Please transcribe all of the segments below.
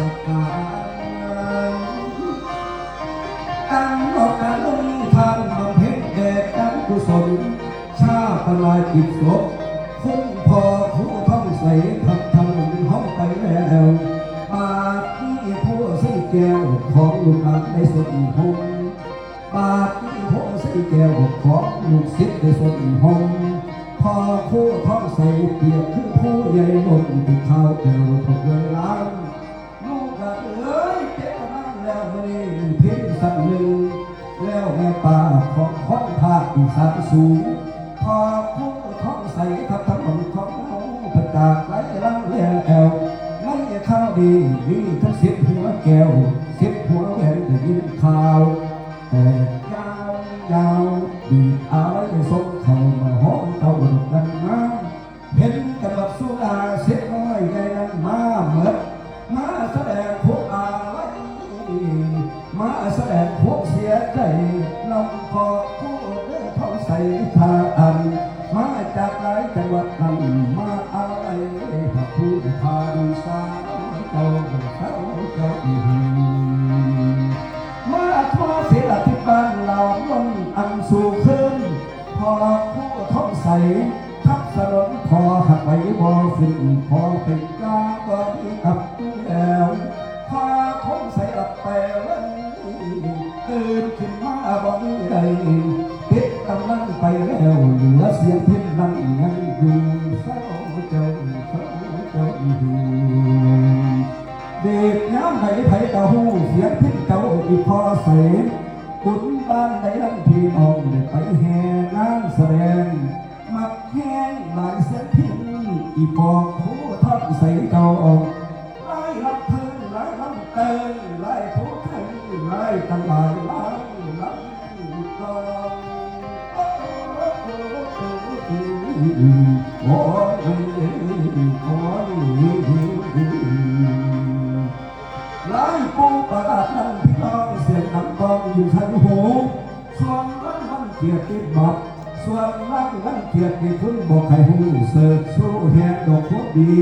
รงสการตั้งออกการลงทางบำเพ็ญแด่ตั้งกุศลชาปลายจิตศ พินนี้เพียงสักหนึ่ง แล้วแม่ป่าของข้องภาคอีสานสูงพอผู้ท้องใสทับทั้งหมดของเราประกาศไหลลังแล้วไม่ข้าวดีมีทั้งสิบหัวแก้ว ท้องใสทาอัน มาจากหลายจังหวัดนั้นมาอะไรพระผู้พานสาวเจ้าเขาเจ้าอีมาทั่วเสียที่บ้านเราล้นอันสู่ขึ้น พอผู้ท้องใสทับสลนพอหักไว้บ่ขึ้นพอเป็น และเสียงเพียงนั่งยังอยู่เศร้าเจ้าเศร้าเจ้าอยู่เด็กน้ำไหนไผกะหูเสียงพิษเก่าอีพอเสนกุนบ้านในลำพี่น้องไปแห่งานแสดง มักแห้งหลายเสียงพิษอีพอ ยโอ้ยปูประดนั่งพี่น้องเสียงน้ำกองอยู่ทันหูส่วนวันวันเกียรติบัตรส่วนรักรังเกียจที่คุณบอกให้หูเสิร์ฟสู้แหกดอกพวกดี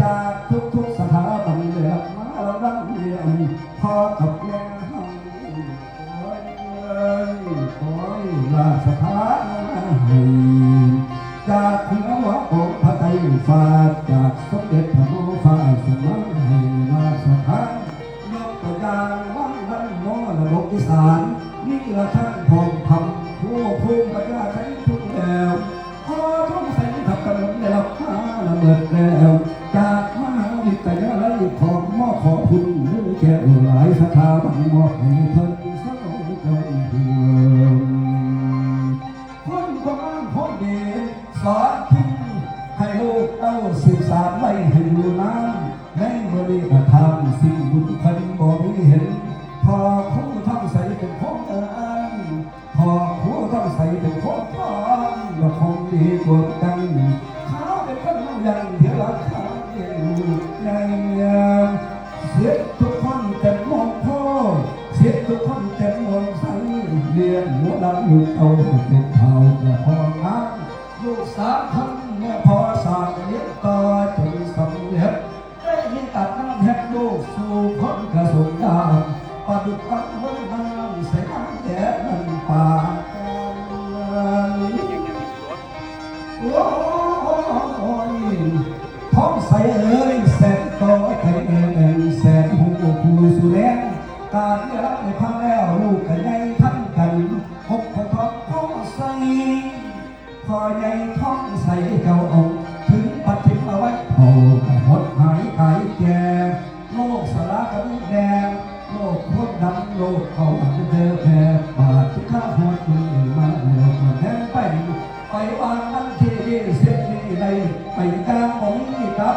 จากทุกทุกๆสถาบันเลือกมารังเรียนพอกับ ฝากจากสมเด็จ คงดีกว่ากันเขาเป็นคนยังเดียวละเขาอยู่ในยามเสียทุกคนเต็มองพ่อเสียทุกคนเต็มองใสเรียนหัวดำลูกเอาเป็นเท่าและพออ้าลูกสาว วางมันเที่เสียนี่ในไปกลางหมองนี่ครับ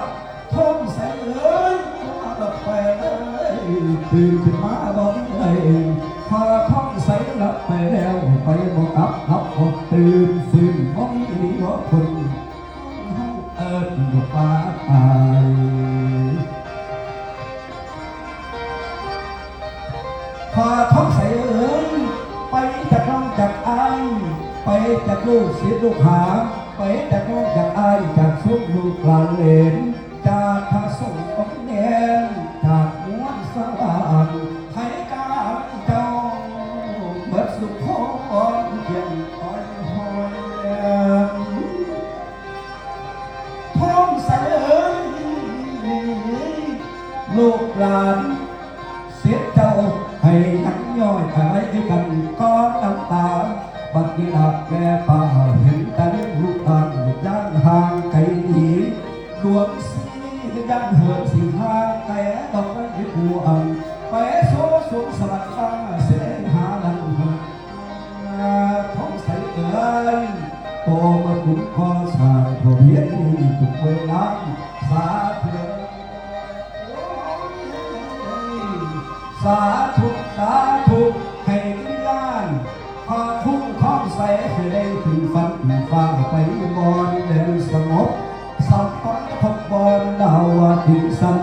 ท่องใส่เอ้ยมาแบบไปเลยตื่นขึ้นมาบอกเลยพอท่องใส่ละไปแล้วไปบอกกับ จากองจากอายจากสุขลูกหลานเหลนจากพระสงฆ์องค์เนรจากมวนสว่างให้กาเจ้าเบิดสุขโคนเพียงคอยหอยท้องใสเอ้ยลูกหลาน สีย่างเหินสิงหาแต่ดอกไม้ผู้อังไปโซสูงสลัดฟ้าเสนหาดันหาท้องใสเอ่ยโตมาขุนคอสายพอเพียนตุกเวลาสาธุสาธุสาธุให้วิญญาณพาทุ่งท้องใสให้ได้ถึงฝันฟ้าไปบ่อน อนดาวถึงสัน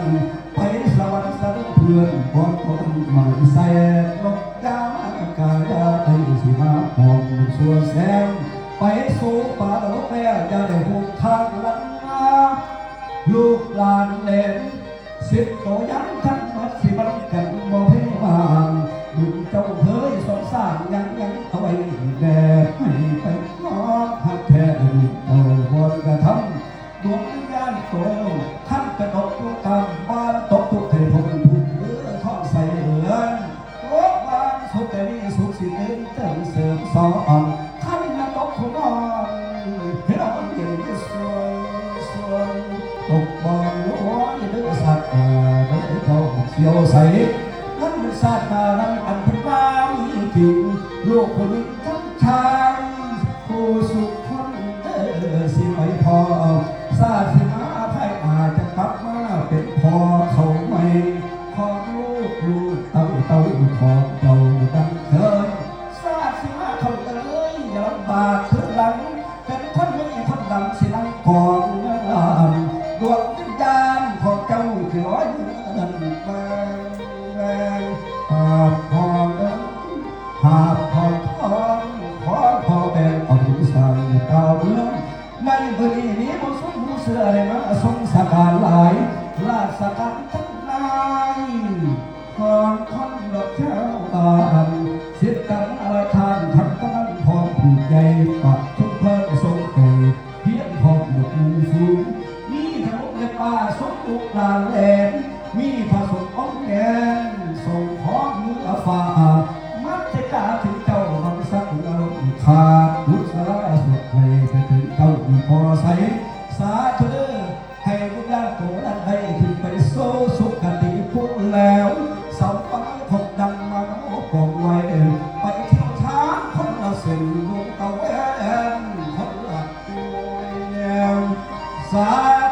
แต่นี้สุขสิเดินเติมเสริมสอนข้านนักตกขนอนให้เราเย็นสวยสวยตกบอลล้วนเลือสัตว์มาเลือเขาเสียวใสนั่นมันสัตว์มานั่นอันเป็นบ้าจริงลูกคนนี้ ยอย่าล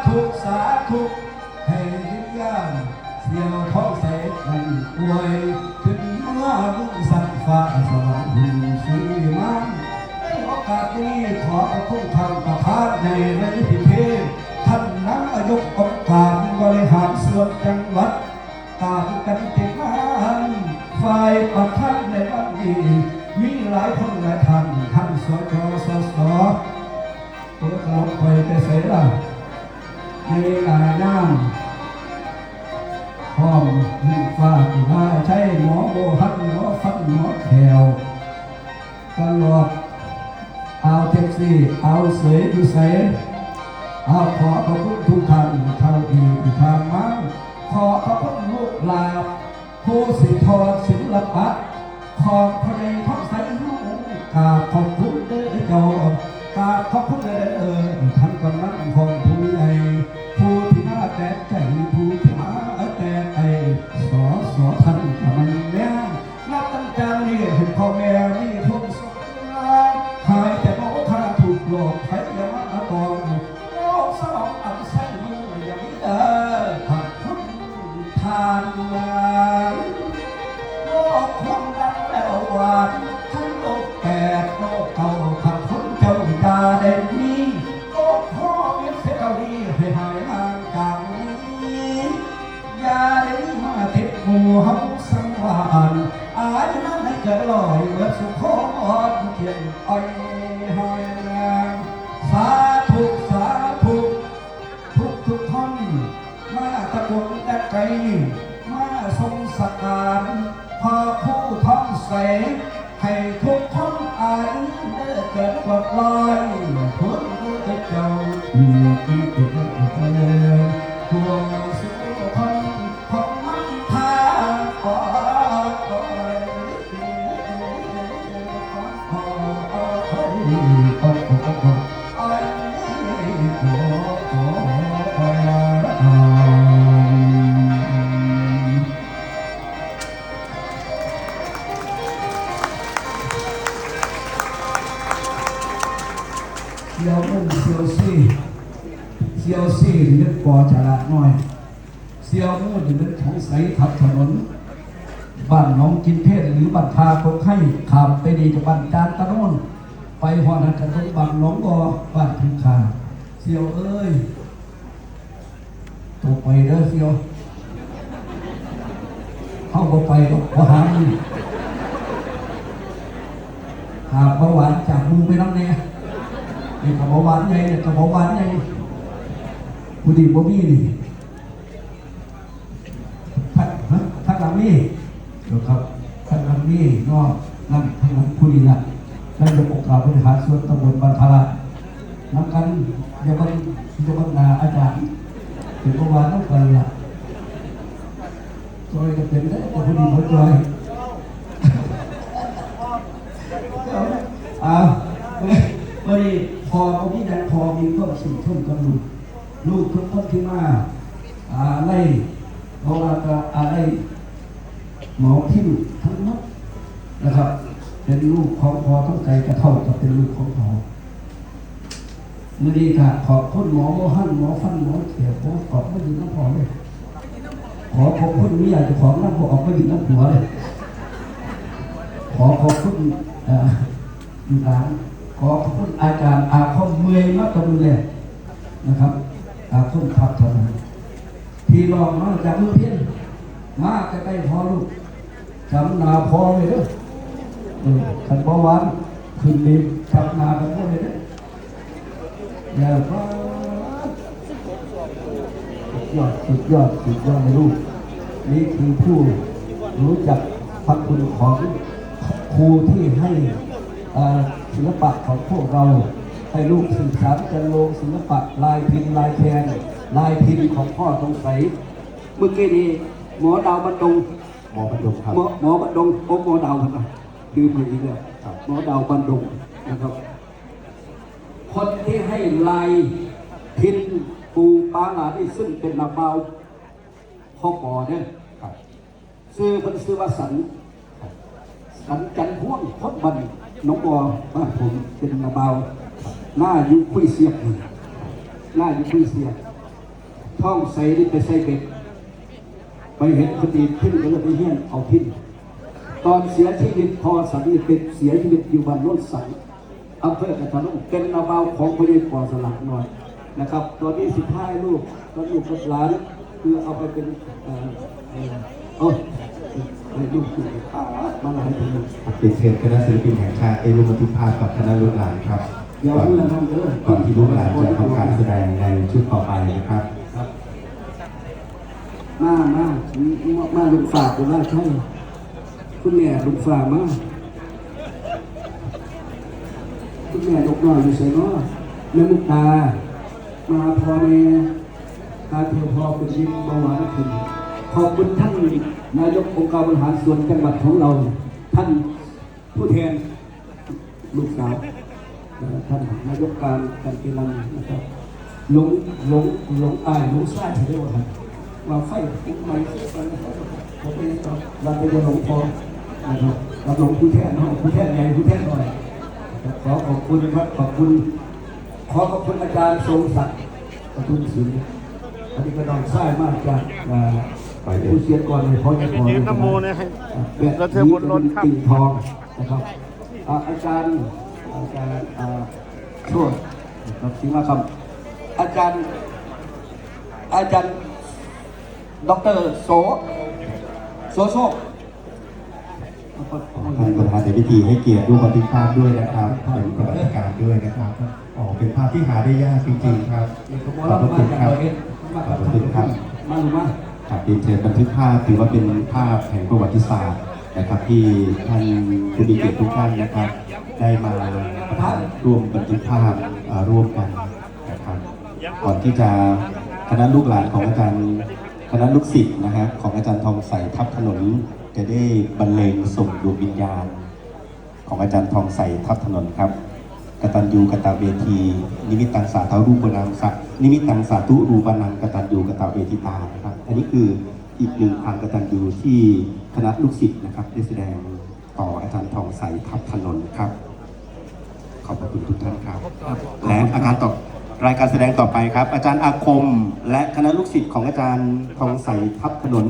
ธุสาธุให้วิญญาณเสียวท้องใสกันอวยขึ้นเมื่อมุ่งสันฟ้าสวรรค์หุ่นสีมันในโอกาสนี้ขอพระคุณทางประธานในในพิธีท่านนักอายกองค์การบริหารส่วนจังหวัดการกันติมานฝ่ายประธานในวันนี้มีหลายคนหลายท่านท่านสจสสตัวเราคอยไปใส่ละ ในหลายน้ำพร้อมมีฟ้าที่มาใช้หมอโบหันหมอฟันหมอแถวตลอดเอาแท็กซี่ เอาเสยดูเสยอาขอขอบคุณทุกท่านเท่าที่ที่ทางมาขอขอบคุณลูกหลานผู้สิทอดศิลปะ ขอบพระในท้องใสลูกกาขอบคุณเด้อเจ้ากาขอบคุณเด้อ นี้ สุขอนเขียนอ้อยหอยสาธุสาธุทุกทุกท่อนมาตะกุนตะไกมาทรงสการพอผู้ท้องใสให้ทุกท่อนอายุเกิดกดลอ เซียวมุ่งเซียวซี่เซียวซี่นึกปอฉลาดน้อยเซียวมุ่งอยู่นึกของใสขับถนนบ้านน้องกินเพศหรือบ้านทาคงให้ขามไปดีจากบ้านจ้านตะโนนไปหอนันกันตรงบางหน้องกอบ้านพิงคาเซี ยวเอ้ยตกไปเด้อเซียวเข้าบ่ไปก็ขอหามึงหาเบาหวานจากมึงไปน้ำแน่นี่กับเบาหวานใหญ่เนี่ยกับเบาหวานใหญ่ผู้ดีบ่มีนี่ท่านฮะท่านลังนี่เดี๋ยวครับท่านลังนี่นอกนั่นท่านลังคุณีละท่นจะปกกล่าวบริหารส่วนตำบลบางทาระนำกัน อยาบังอยาบังนาอาจารย์เป็นประวัติต้องกันละจอยจะเป็นได้แต่พอดีหัวจอยอ่าวันนี้พอพอพี่ดันพอมีก็สี่ทุ่มกันลูกลูกทุกคนที่มาอ่าไล่เพราะว่าก็อะไรหมอทิ่มทั้งหมดนะครับ เป็นลูกของพอทั้งใจกระเท่ากับเป็นลูกของพอ มื่อนี้ค่ะขอบคุณหมอโมหันหมอฟันหมอเขียวหมขอบไม่ยินน้ำพอเลยขอขอบคุณมิยาเจะของน้ำพอออกไม่ยินน้ำหัวเลยขอขอบคุณร้านขอขอบคุณอาจารย์อาคมเมย์มาตดูแลนะครับ อาคมพับเท่านั้นพี่น้องมาจากเมืองเพียนมาใกล้พอลูกจำนาพอเลยเด้อขันบหวานขึ้นดินจำนากันหมดเลยเด้อ อย่าฟ้าสุดยอดสุดยอดสุดยอดเลยลูกนี่คือผู้รู้จักพระคุณของครูที่ให้เอ่อศิลปะของพวกเราให้ลูกศึกษาจะลงศิลปะลายพิมพ์ลายแทนลายพิมพ์ของพ่อตรงใสเมื่อกี้นี้หมอดาวบรรดงหมอประดมครับหมอหมอบรรดงโอ้หมอดาวครับคือมาอีกแล้วครับหมอดาวบรรดงนะครับ คนที่ให้ลายพินปูปาหลานี่ซึ่งเป็นนาเบาพ่อปอเนี่ยครับซื้อเป็นซื้อว่าสัน สันจันทร์พ่วงพดบันน้องบอบ้านผมเป็นนาเบาหน้าอยุคุยเสียบนี่หน้าอยุคุยเสียบท่องใส่นี่ไปใส่เบ็ดไปเห็นคนดีขึ้นก็เลยไปเฮี้ยนเอาพินตอนเสียชีวิตพอสันนิเป็นเสียชีวิตอยู่บ้านโน้นสัน อำเภอกระทะนุ่งเป็นนาเบาของพระเดชปอสลักหน่อยนะครับ ตอนนี้สิบห้าลูกตอนลูกกับหลานคือเอาไปเป็นเอ่อเอ่อโอ้ยไอ้ลูกคืออ่ามาหลายปีแล้วเป็นเชิญคณะศิลปินแห่งชาติเอรุมาติภากับคณะลูกหลานครับเดี๋ยวก่อนเพื่อนทำเด้อก่อนที่ลูกหลานจะทำการแสดงในชุดต่อไปนะครับครับมามามามาลุงฝากคุณว่าใช่คุณแม่ลุงฝากมา คุณแม่ดอกน้อยอยู่ใส่เนาแม่มุกตา มาพอแม่ตาเทียวพอเป็นยิ้มเบาหวานขึ้นขอบคุณท่านนายกองค์การบริหารส่วนจังหวัดของเรา ท่านผู้แทนลูกสาวท่านนายกการการกีฬานะครับหลงหลงหลงอายหลงไส้เรียกว่าว่าไฟปุ๊บไม่ผมไปเราไปจะหลงพอนะครับเราหลงผู้แทนเนาะผู้แทนใหญ่ผู้แทนหน่อย ขอขอบคุณครับขอบคุณ ขอขอบคุณอาจารย์ทรงศักดิ์ขอบคุณศิลป์อันนี้ก็น้องชายมากจากอ่าไปเลยผู้เชียก่อนเลยเพราะจะขอยืมน้ำโมเลยให้แบบแล้วเธอบนรถครับติ่งทองนะครับอาจารย์อาจารย์อ่าโชดนะครับสิมาคำอาจารย์ อาจารย์ด็อกเตอร์โสโสโชค ท่านประธานในพิธีให้เกียรติร่วมบันภาพด้วยนะครับเป็นประวัติการด้วยนะครับอ๋อเป็นภาพที่หาได้ยากจริงๆครับขอบพระคุณครับขอบพระคุณครับมาลงมาครับเรีเชิญบันทึกภาพถือว่าเป็นภาพแห่งประวัติศาสตร์นะครับ ที่ท่านผู้มีเกียรติทุกท่านนะครับ ได้มาร่วมบันทึกภาพร่วมกันนะครับก่อนที่จะคณะลูกหลานของอาจารย์คณะลูกศิษย์นะฮะของอาจารย์ทองใสทับถนน จะได้บรรเลงส่งดวงวิญญาณ ของอาจารย์ทองใสทับถนนครับกตัญญูกตเวที นิมิตตังสาธารูปนามสักนิมิตตังสาธุรูปนังกตัญญูกตเวทิตานะครับอันนี้คืออีกหนึ่งทางกตัญญูที่คณะลูกศิษย์นะครับได้แสดงต่ออาจารย์ทองใสทับถนนครับ ขอบพระคุณทุกท่านครับ และอาการต่อรายการแสดงต่อไปครับ อาจารย์อาคม และคณะลูกศิษย์ของอาจารย์ทองใสทับถนน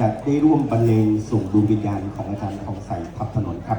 จะได้ร่วมบรรเลงส่งดวงวิญญาณของอาจารย์ทองใสทับถนนครับ